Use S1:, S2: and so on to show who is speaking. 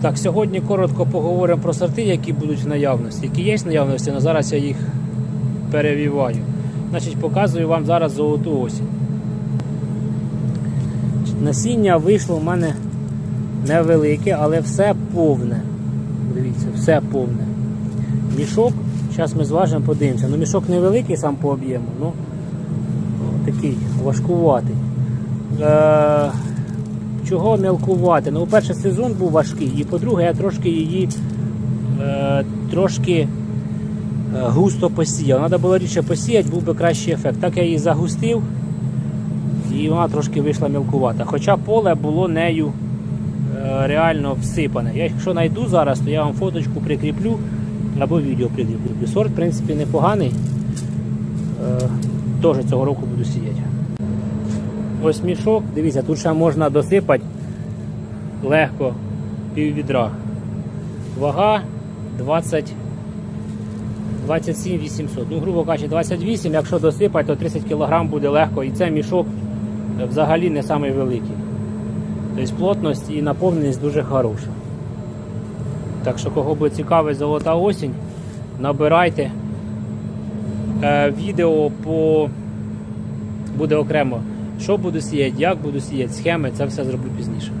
S1: Так, сьогодні коротко поговоримо про сорти, які будуть в наявності. Які є в наявності, але зараз я їх перевіваю. Значить, показую вам зараз золоту осінь. Насіння вийшло в мене невелике, але все повне. Дивіться, все повне. Мішок, зараз ми зважимо, подивимося. Ну, мішок невеликий сам по об'єму, ну такий важкуватий. Е, чого мелкувати? Ну, по-перше, сезон був важкий, і по-друге, я трошки її е, трошки е, густо посіяв. Треба було рідше посіяти, був би кращий ефект. Так я її загустив і вона трошки вийшла мілкувата. Хоча поле було нею е, реально всипане. Я якщо знайду зараз, то я вам фоточку прикріплю або відео прикріплю. Сорт, в принципі, непоганий. Е, Теж цього року буду сіяти. Ось мішок, дивіться, тут ще можна досипати легко пів відра. Вага 20, 27 800. Ну, грубо кажучи, 28, якщо досипати, то 30 кг буде легко. І це мішок е, взагалі не самий великий. Тобто плотність і наповненість дуже хороша. Так що, кого буде цікавить золота осінь, набирайте. Е, відео по буде окремо. Що буду сіяти, як буду сіяти, схеми, це все зроблю пізніше.